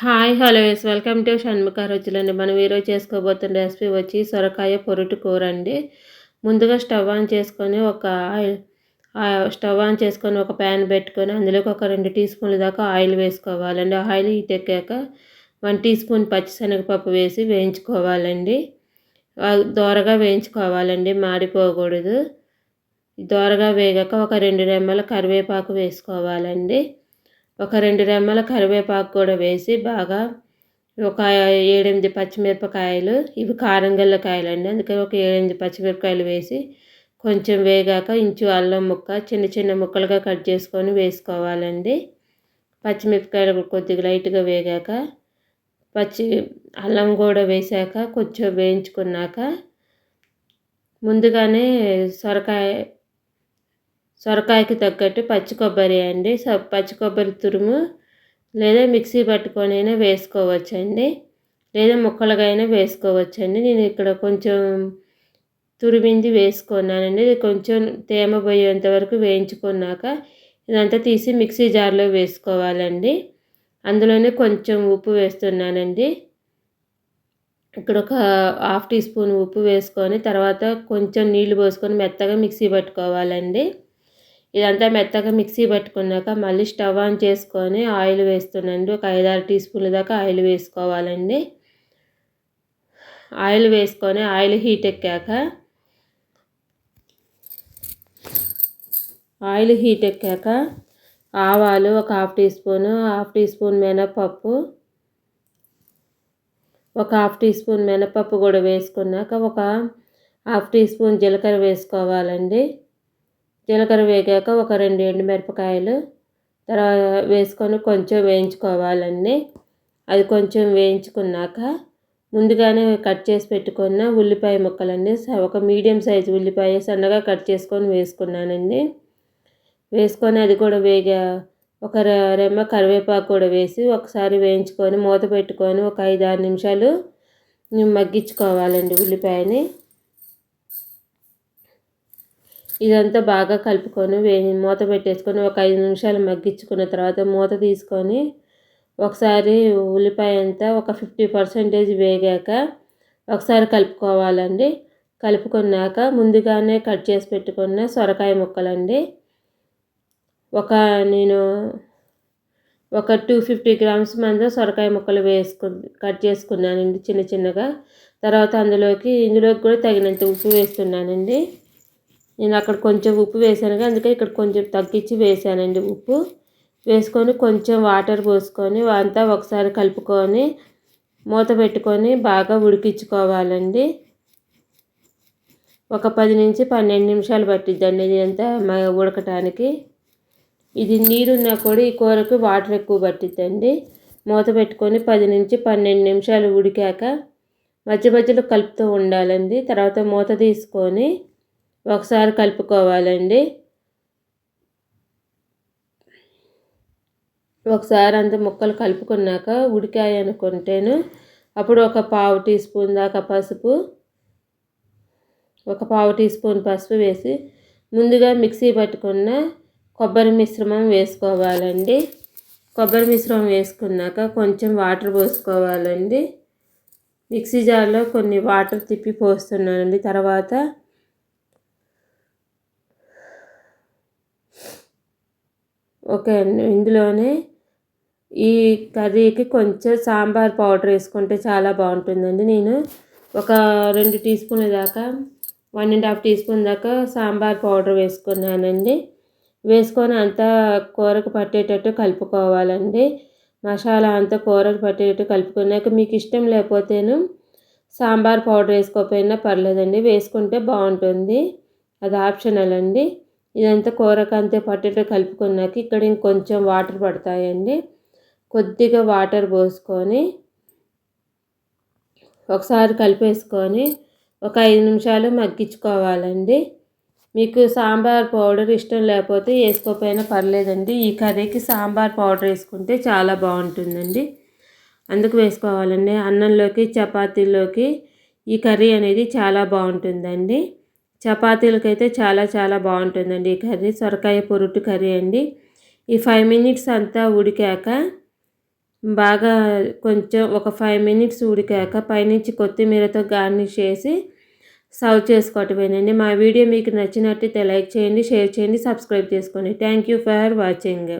Hi hello yes welcome to Shanmukha రుచులండి మనం ఈరోజు చేసుకోబోతున్న recipe వచ్చి సొరకాయ పొరుటు కూర అండి. ముందుగా స్టవ్ ఆన్ చేసుకొని ఒక ఆయిల్ స్టవ్ ఆన్ చేసుకొని ఒక ప్యాన్ పెట్టుకొని అందులోకి ఒక రెండు టీ స్పూన్ల దాకా ఆయిల్ వేసుకోవాలండి. ఆయిల్ హీట్ ఎక్కాక వన్ టీ స్పూన్ పచ్చిశనగపప్పు వేసి వేయించుకోవాలండి. దోరగా వేయించుకోవాలండి మాడిపోకూడదు. దోరగా వేగాక ఒక రెండు రెమ్మల కరివేపాకు వేసుకోవాలండి. ఒక రెండు రెమ్మల కరివేపాకు కూడా వేసి బాగా ఒక ఏడెనిమిది పచ్చిమిరపకాయలు ఇవి కారంగల్ల కాయలు అండి అందుకని ఒక ఏడెనిమిది పచ్చిమిరపకాయలు వేసి కొంచెం వేగాక ఇంచు అల్లం ముక్క చిన్న చిన్న ముక్కలుగా కట్ చేసుకొని వేసుకోవాలండి. పచ్చిమిరపకాయలు కొద్దిగా లైట్గా వేగాక పచ్చి అల్లం కూడా వేసాక కొంచెం వేయించుకున్నాక ముందుగానే సొరకాయ సొరకాయకి తగ్గట్టు పచ్చి కొబ్బరి అండి. పచ్చి కొబ్బరి తురుము లేదా మిక్సీ పట్టుకొని అయినా వేసుకోవచ్చండి. లేదా ముక్కలుగా అయినా వేసుకోవచ్చండి. నేను ఇక్కడ కొంచెం తురిమింది వేసుకున్నానండి. ఇది కొంచెం తేమ పోయేంత వరకు వేయించుకున్నాక ఇదంతా తీసి మిక్సీ జార్లో వేసుకోవాలండి. అందులోనే కొంచెం ఉప్పు వేస్తున్నానండి. ఇక్కడ ఒక హాఫ్ టీ స్పూన్ ఉప్పు వేసుకొని తర్వాత కొంచెం నీళ్ళు పోసుకొని మెత్తగా మిక్సీ పట్టుకోవాలండి. ఇదంతా మెత్తగా మిక్సీ పట్టుకున్నాక మళ్ళీ స్టవ్ ఆన్ చేసుకొని ఆయిల్ వేస్తున్నాండి ఒక ఐదారు టీ స్పూన్ల దాకా ఆయిల్ వేసుకోవాలండి. ఆయిల్ వేసుకొని ఆయిల్ హీట్ ఎక్కాక ఆయిల్ హీట్ ఎక్కాక ఆవాలు ఒక half teaspoon half teaspoon మినపప్పు ఒక హాఫ్ టీ స్పూన్ మినపప్పు కూడా వేసుకున్నాక ఒక హాఫ్ టీ స్పూన్ జీలకర్ర వేసుకోవాలండి. జీలకర్ర వేగాక ఒక రెండు ఎండుమిరపకాయలు తర్వాత వేసుకొని కొంచెం వేయించుకోవాలండి. అది కొంచెం వేయించుకున్నాక ముందుగానే కట్ చేసి పెట్టుకున్న ఉల్లిపాయ ముక్కలన్నీ ఒక మీడియం సైజు ఉల్లిపాయ సన్నగా కట్ చేసుకొని వేసుకున్నానండి. వేసుకొని అది కూడా వేగా ఒక రెమ్మ కరివేపాకు కూడా వేసి ఒకసారి వేయించుకొని మూత పెట్టుకొని ఒక ఐదు ఆరు నిమిషాలు మగ్గించుకోవాలండి ఉల్లిపాయని. ఇదంతా బాగా కలుపుకొని వే మూత పెట్టేసుకొని ఒక ఐదు నిమిషాలు మగ్గించుకున్న తర్వాత మూత తీసుకొని ఒకసారి ఉల్లిపాయ అంతా ఒక ఫిఫ్టీ పర్సెంటేజ్ వేగాక ఒకసారి కలుపుకోవాలండి. కలుపుకున్నాక ముందుగానే కట్ చేసి పెట్టుకున్న సొరకాయ ముక్కలండి. ఒక నేను ఒక టూ ఫిఫ్టీ గ్రామ్స్ మంది సొరకాయ ముక్కలు వేసుకు కట్ చేసుకున్నానండి చిన్న చిన్నగా. తర్వాత అందులోకి ఇందులోకి కూడా తగినంత ఉప్పు వేస్తున్నానండి. నేను అక్కడ కొంచెం ఉప్పు వేసాను అందుకే ఇక్కడ కొంచెం తగ్గించి వేసానండి ఉప్పు. వేసుకొని కొంచెం వాటర్ పోసుకొని అంతా ఒకసారి కలుపుకొని మూత పెట్టుకొని బాగా ఉడికించుకోవాలండి. ఒక పది నుంచి పన్నెండు నిమిషాలు పట్టిద్దండి ఇది అంతా ఉడకటానికి. ఇది నీరున్నా కూడా ఈ కూరకు వాటర్ ఎక్కువ పట్టిద్దండి. మూత పెట్టుకొని పది నుంచి పన్నెండు నిమిషాలు ఉడికాక మధ్య మధ్యలో కలుపుతూ ఉండాలండి. తర్వాత మూత తీసుకొని ఒకసారి కలుపుకోవాలండి. ఒకసారి అంత ముక్కలు కలుపుకున్నాక ఉడికాయ అనుకుంటేను. అప్పుడు ఒక పావు టీ స్పూన్ దాకా పసుపు ఒక పావు టీ స్పూన్ పసుపు వేసి ముందుగా మిక్సీ పట్టుకున్న కొబ్బరి మిశ్రమం వేసుకోవాలండి. కొబ్బరి మిశ్రమం వేసుకున్నాక కొంచెం వాటర్ పోసుకోవాలండి. మిక్సీ జార్లో కొన్ని వాటర్ తిప్పి పోస్తున్నానండి. తర్వాత ఓకే అండి ఇందులోనే ఈ కర్రీకి కొంచెం సాంబార్ పౌడర్ వేసుకుంటే చాలా బాగుంటుందండి. నేను ఒక రెండు టీ స్పూన్ల దాకా one and half teaspoon దాకా సాంబార్ పౌడర్ వేసుకున్నానండి. వేసుకొని అంతా కూరకు పట్టేటట్టు కలుపుకోవాలండి. మసాలా అంతా కూరకు పట్టేటట్టు కలుపుకున్నాక మీకు ఇష్టం లేకపోతేను సాంబార్ పౌడర్ వేసుకోకపోయినా పర్లేదండి. వేసుకుంటే బాగుంటుంది. అది ఆప్షనల్ అండి. ఇదంతా కూరకు అంతే పట్టేటట్టు కలుపుకున్నాక ఇక్కడ ఇంకొంచెం వాటర్ పడతాయండి. కొద్దిగా వాటర్ పోసుకొని ఒకసారి కలిపేసుకొని ఒక ఐదు నిమిషాలు మగ్గించుకోవాలండి. మీకు సాంబార్ పౌడర్ ఇష్టం లేకపోతే వేసుకోకపోయినా పర్లేదండి. ఈ కర్రీకి సాంబార్ పౌడర్ వేసుకుంటే చాలా బాగుంటుందండి. అందుకు వేసుకోవాలండి. అన్నంలోకి చపాతీలోకి ఈ కర్రీ అనేది చాలా బాగుంటుందండి. చపాతీలకైతే చాలా చాలా బాగుంటుందండి ఈ కర్రీ. సొరకాయ పొరుటు కర్రీ అండి. ఈ ఫైవ్ మినిట్స్ అంతా ఉడికాక బాగా కొంచెం ఒక ఫైవ్ మినిట్స్ ఉడికాక పైనుంచి కొత్తిమీరతో గార్నిష్ చేసి సర్వ్ చేసుకోవటమేనండి. మా వీడియో మీకు నచ్చినట్టయితే లైక్ చేయండి షేర్ చేయండి సబ్స్క్రైబ్ చేసుకోండి. Thank you for watching.